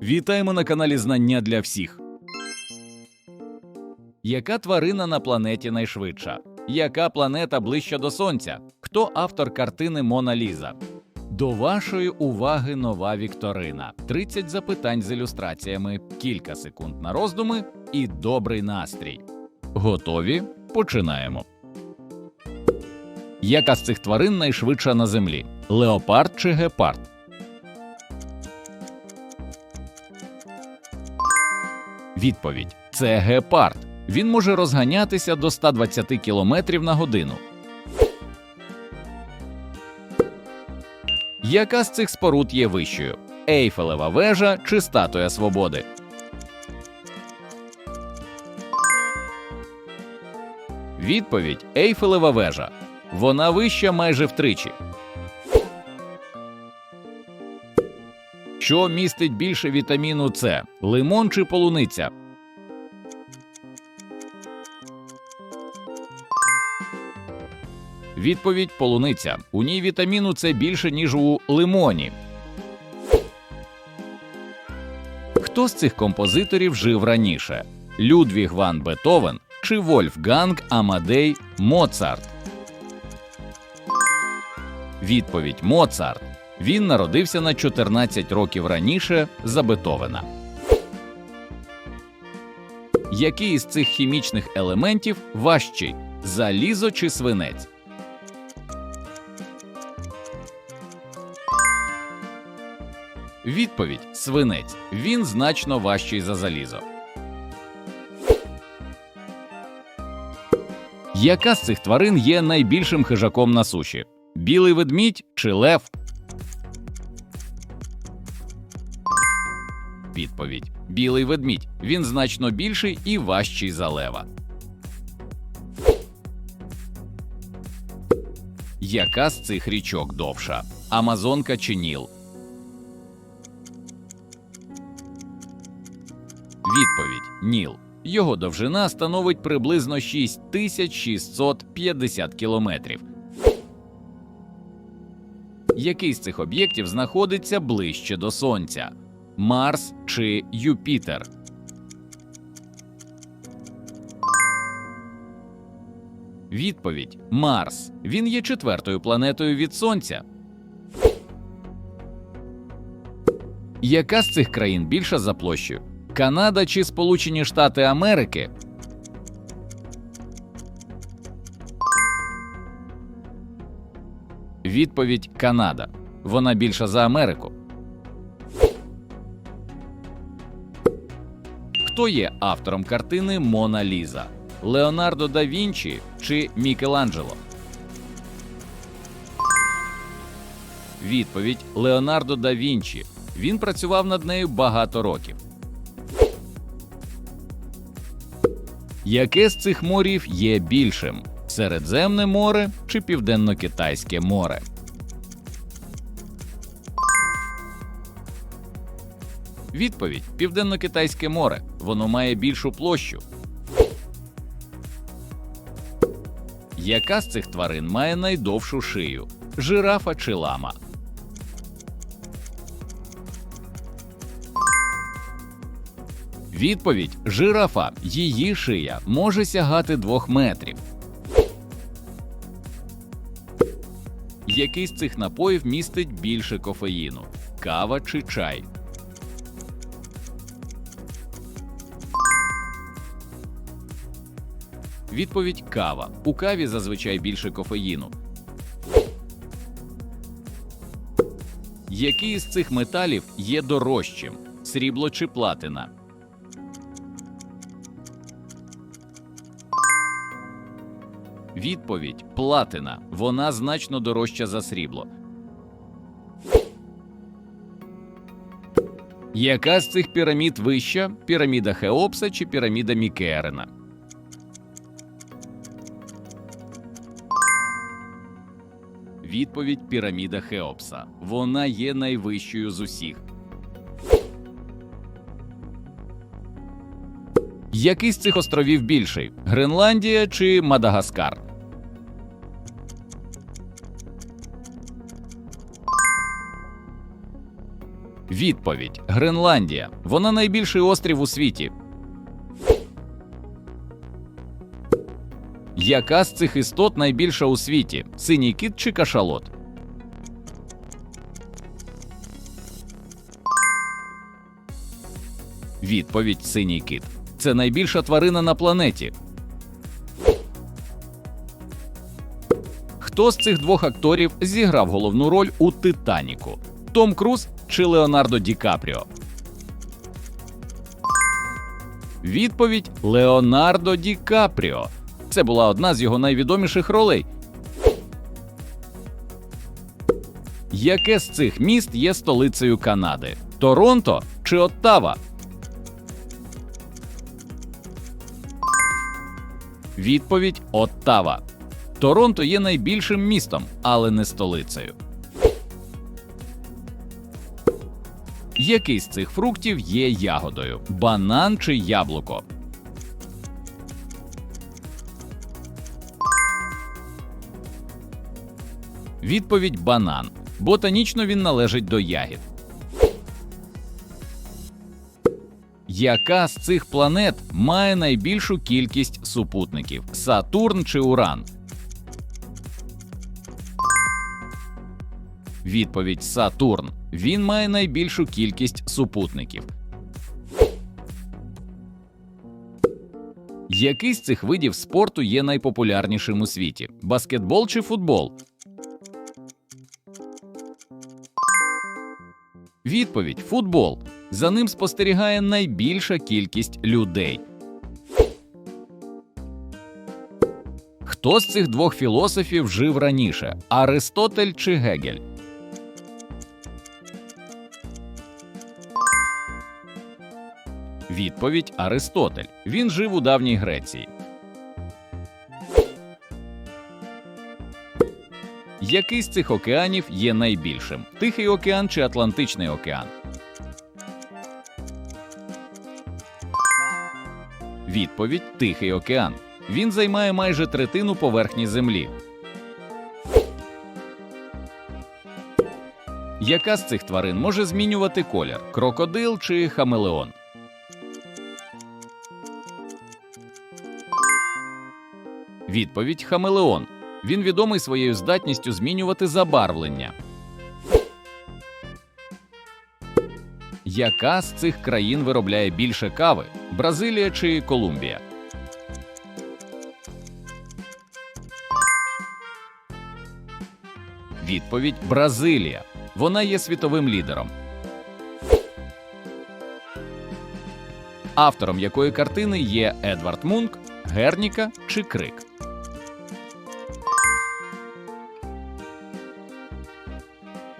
Вітаємо на каналі Знання для всіх. Яка тварина на планеті найшвидша? Яка планета ближча до Сонця? Хто автор картини Мона Ліза? До вашої уваги нова вікторина. 30 запитань з ілюстраціями, кілька секунд на роздуми і добрий настрій. Готові? Починаємо. Яка з цих тварин найшвидша на землі? Леопард чи гепард? Відповідь: це гепард. Він може розганятися до 120 км на годину. Яка з цих споруд є вищою? Ейфелева вежа чи статуя свободи? Відповідь Ейфелева вежа. Вона вища майже втричі. Що містить більше вітаміну С лимон чи полуниця? Відповідь полуниця. У ній вітаміну С більше, ніж у лимоні. Хто з цих композиторів жив раніше? Людвіг ван Бетовен чи Вольфганг Амадей Моцарт? Відповідь Моцарт. Він народився на 14 років раніше за Бетовена. Який із цих хімічних елементів важчий залізо чи свинець? Відповідь свинець. Він значно важчий за залізо. Яка з цих тварин є найбільшим хижаком на суші? Білий ведмідь чи лев? Відповідь: Білий ведмідь. Він значно більший і важчий за лева. Яка з цих річок довша? Амазонка чи Ніл? Відповідь Ніл. Його довжина становить приблизно 6650 кілометрів. Який з цих об'єктів знаходиться ближче до Сонця? Марс чи Юпітер? Відповідь Марс. Він є четвертою планетою від Сонця. Яка з цих країн більша за площею? Канада чи Сполучені Штати Америки? Відповідь Канада. Вона більша за Америку. Хто є автором картини Мона Ліза? Леонардо да Вінчі чи Мікеланджело? Відповідь Леонардо да Вінчі. Він працював над нею багато років. Яке з цих морів є більшим? Середземне море чи Південно-Китайське море? Відповідь Південно-Китайське море. Воно має більшу площу. Яка з цих тварин має найдовшу шию? Жирафа чи лама? Відповідь жирафа. Її шия може сягати двох метрів. Який з цих напоїв містить більше кофеїну? Кава чи чай? Відповідь кава. У каві зазвичай більше кофеїну. Який з цих металів є дорожчим? Срібло чи платина? Відповідь платина. Вона значно дорожча за срібло. Яка з цих пірамід вища? Піраміда Хеопса чи піраміда Мікеерена? Відповідь піраміда Хеопса. Вона є найвищою з усіх. Який з цих островів більший? Гренландія чи Мадагаскар? Відповідь: Гренландія. Вона найбільший острів у світі. Яка з цих істот найбільша у світі? Синій кит чи кашалот? Відповідь синій кит. Це найбільша тварина на планеті. Хто з цих двох акторів зіграв головну роль у Титаніку? Том Круз чи Леонардо Ді Капріо? Відповідь Леонардо Ді Капріо. Це була одна з його найвідоміших ролей. Яке з цих міст є столицею Канади? Торонто чи Оттава? Відповідь Оттава. Торонто є найбільшим містом, але не столицею. Який з цих фруктів є ягодою? Банан чи яблуко? Відповідь банан. Ботанічно він належить до ягід. Яка з цих планет має найбільшу кількість супутників? Сатурн чи Уран? Відповідь Сатурн. Він має найбільшу кількість супутників. Який з цих видів спорту є найпопулярнішим у світі? Баскетбол чи футбол? Відповідь футбол. За ним спостерігає найбільша кількість людей. Хто з цих двох філософів жив раніше? Аристотель чи Гегель? Відповідь Аристотель. Він жив у давній Греції. Який з цих океанів є найбільшим? Тихий океан чи Атлантичний океан? Відповідь Тихий океан. Він займає майже третину поверхні Землі. Яка з цих тварин може змінювати колір? Крокодил чи хамелеон? Відповідь Хамелеон. Він відомий своєю здатністю змінювати забарвлення. Яка з цих країн виробляє більше кави? Бразилія чи Колумбія? Відповідь Бразилія. Вона є світовим лідером. Автором якої картини є Едвард Мунк, Герніка чи Крик.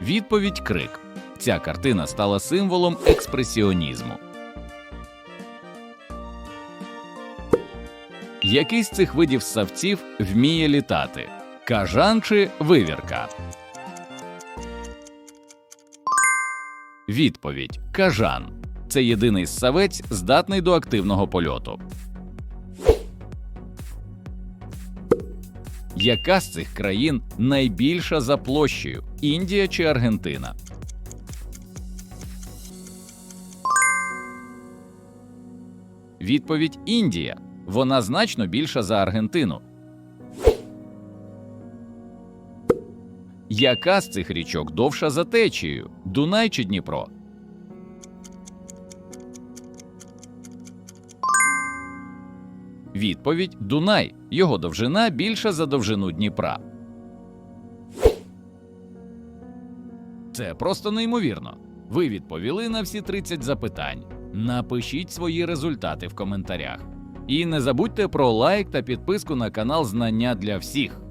Відповідь Крик. Ця картина стала символом експресіонізму. Який з цих видів ссавців вміє літати? Кажан чи вивірка? Відповідь Кажан. Це єдиний ссавець, здатний до активного польоту. Яка з цих країн найбільша за площею Індія чи Аргентина? Відповідь Індія. Вона значно більша за Аргентину. Яка з цих річок довша за течією Дунай чи Дніпро? Відповідь Дунай. Його довжина більша за довжину Дніпра. Це просто неймовірно. Ви відповіли на всі 30 запитань. Напишіть свої результати в коментарях. І не забудьте про лайк та підписку на канал Знання для всіх.